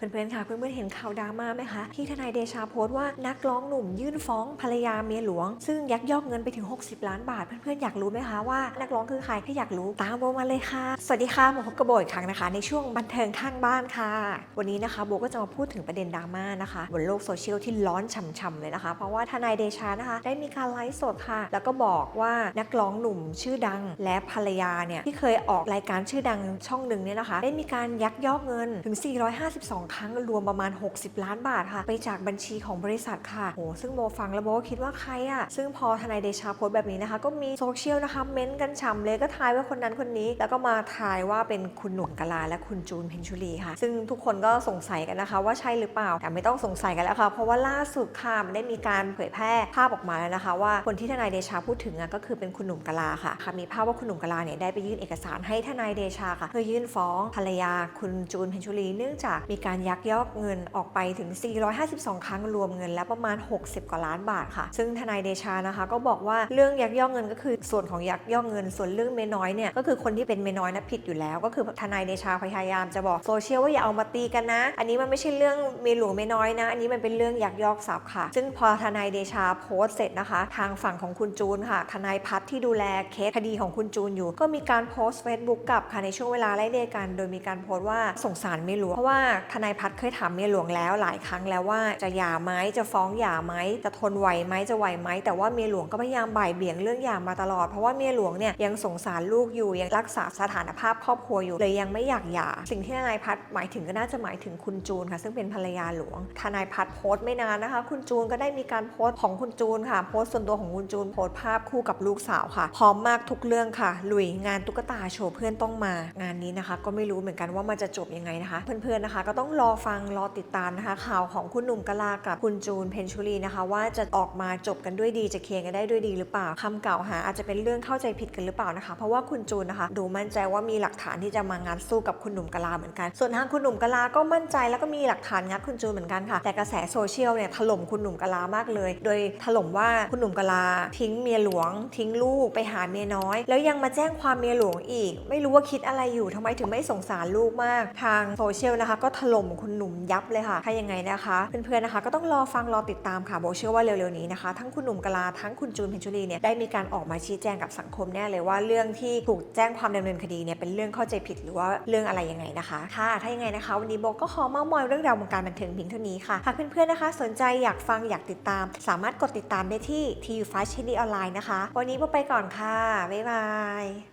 เพื่อนๆค่ะเพื่อนๆเห็นข่าวดราม่าไหมคะที่ทนายเดชาโพสต์ว่านักร้องหนุ่มยื่นฟ้องภรรยาเมียหลวง ซึ่งยักยอกเงินไปถึง 60 ล้านบาท เพื่อนๆอยากรู้ไหมคะว่านักร้องคือใครถ้าอยากรู้ตามโบมาเลยค่ะ สวัสดีค่ะมาพบกับโบอีกครั้งนะคะ ในช่วงบันเทิงข้างบ้านค่ะ วันนี้นะคะโบก็จะมาพูดถึงประเด็นดราม่านะคะบนโลกโซเชียลที่ร้อนฉ่ำๆเลยนะคะ เพราะว่าทนายเดชานะคะ ได้มีการไลฟ์สดค่ะ แล้วก็บอกว่านักร้องหนุ่มชื่อดังและภรรยาเนี่ยที่เคยออกรายการชื่อดังช่องหนึ่งเนี่ยนะคะ ได้มีการยักยอกเงินถึง 452ครั้งรวมประมาณ 60 ล้านบาทค่ะ ไปจากบัญชีของบริษัทค่ะโอ้ซึ่งโบฟังแล้วโบก็คิดว่าใครอะซึ่งพอทนายเดชาโพสต์แบบนี้นะคะ ก็มีโซเชียลนะคะเม้นต์กันฉ่ำเลยก็ทายว่าคนนั้นคนนี้ แล้วก็มาทายว่าเป็นคุณหนุ่มกลาและคุณจูนเพนชุลีค่ะ ซึ่งทุกคนก็สงสัยกันนะคะ ว่าใช่หรือเปล่าแต่ไม่ต้องสงสัยกันแล้วค่ะ เพราะว่าล่าสุดค่ะมันได้มีการเผยแพร่ภาพออกมาแล้วนะคะ ว่าคนที่ทนายเดชาพูดถึงอะก็คือเป็นคุณหนุ่มกลาค่ะค่ะ มีภาพว่าคุณหนุ่มกลาเนี่ยได้ไปยื่นเอกสารให้ทนายเดชาค่ะเพื่อยื่นฟ้องภรรยาคุณจูนเพนชุลีเนื่องจากมีการยักยอกเงินออกไปถึง 452 ครั้งรวมเงินแล้วประมาณ 60 กว่าล้านบาทค่ะ ซึ่งทนายเดชานะคะก็บอกว่าเรื่องยักยอกเงินก็คือส่วนของยักยอกเงิน ส่วนเรื่องเมยน้อยเนี่ยก็คือคนที่เป็นเมยน้อยนะผิดอยู่แล้ว ก็คือทนายเดชาพยายามจะบอกโซเชียลว่าอย่าเอามาตีกันนะ อันนี้มันไม่ใช่เรื่องเมียหลวงเมียน้อยนะ อันนี้มันเป็นเรื่องยักยอกทรัพย์ค่ะ ซึ่งพอทนายเดชาโพสต์เสร็จนะคะ ทางฝั่งของคุณจูนค่ะ ทนายพัฒน์ที่ดูแลเคสคดีของคุณจูนอยู่ ก็มีการโพสต์เฟซบุ๊กกลับค่ะในช่วงเวลาไล่เดียกัน โดยมีการโพสต์ว่าสงสารเมหลวงเพราะว่าทนายายพัฒน์เคยถามเมียหลวงแล้วหลายครั้งแล้วว่าจะหย่าไหมจะฟ้องหย่าไหมจะทนไหวไหมจะไหวไหมแต่ว่าเมียหลวงก็พยายามบ่ายเบี่ยงเรื่องหย่ามาตลอดเพราะว่าเมียหลวงเนี่ยยังสงสารลูกอยู่ยังรักษาสถานภาพครอบครัวอยู่เลยยังไม่อยากหย่าสิ่งที่ทนายพัฒน์หมายถึงก็น่าจะหมายถึงคุณจูนค่ะ ซึ่งเป็นภรรยาหลวงทนายพัฒน์โพสต์ไม่นานนะคะ คุณจูนก็ได้มีการโพสต์ของคุณจูนค่ะ โพสต์ส่วนตัวของคุณจูนโพสต์ภาพคู่กับลูกสาวค่ะพร้อมมากทุกเรื่องค่ะลุยงานตุ๊กตาโชว์เพื่อนต้องมางานนี้นะคะ ก็ไม่รู้เหมือนกันว่ามันจะจบยังไงนะคะ เพื่อนๆนะคะ ก็ต้องรอฟังรอติดตามนะคะข่าวของคุณหนุ่มกะลากับคุณจูนเพนชุรีนะคะ ว่าจะออกมาจบกันด้วยดีจะเคลียร์กันได้ด้วยดีหรือเปล่าคำกล่าวหาอาจจะเป็นเรื่องเข้าใจผิดกันหรือเปล่านะคะ เพราะว่าคุณจูนนะคะ ดูมั่นใจว่ามีหลักฐานที่จะมางานสู้กับคุณหนุ่มกะลาเหมือนกัน ส่วนทางคุณหนุ่มกะลาก็มั่นใจแล้วก็มีหลักฐานงัดคุณจูนเหมือนกันค่ะ แต่กระแสโซเชียลเนี่ยถล่มคุณหนุ่มกะลามากเลย โดยถล่มว่าคุณหนุ่มกะลาทิ้งเมียหลวง ทิ้งลูกไปหาเมียน้อย แล้วยังมาแจ้งความเมียหลวงอีก ไม่รู้ว่าคิดอะไรอยู่ทำไมถึงไม่สงสารลูกมาก ทางโซเชียลนะคะ ก็ถล่มคุณหนุ่มยับเลยค่ะ ถ้ายังไงนะคะ เพื่อนๆนะคะ ก็ต้องรอฟังรอติดตามค่ะโบเชื่อว่าเร็วๆนี้นะคะ ทั้งคุณหนุ่มกลาทั้งคุณจูนเพนชุรีเนี่ยได้มีการออกมาชี้แจงกับสังคมแน่เลยว่าเรื่องที่ถูกแจ้งความดำเนินคดีเนี่ยเป็นเรื่องเข้าใจผิดหรือว่าเรื่องอะไรยังไงนะคะ ค่ะ ถ้ายังไงนะคะ วันนี้โบก็ขอเมาท์มอยเรื่องราววงการบันเทิงเพียงเท่านี้ค่ะ หากเพื่อนๆนะคะ สนใจอยากฟังอยากติดตาม สามารถกดติดตามได้ที่ TU5 Channel ออนไลน์นะคะ วันนี้โบไปก่อนค่ะบ๊ายบาย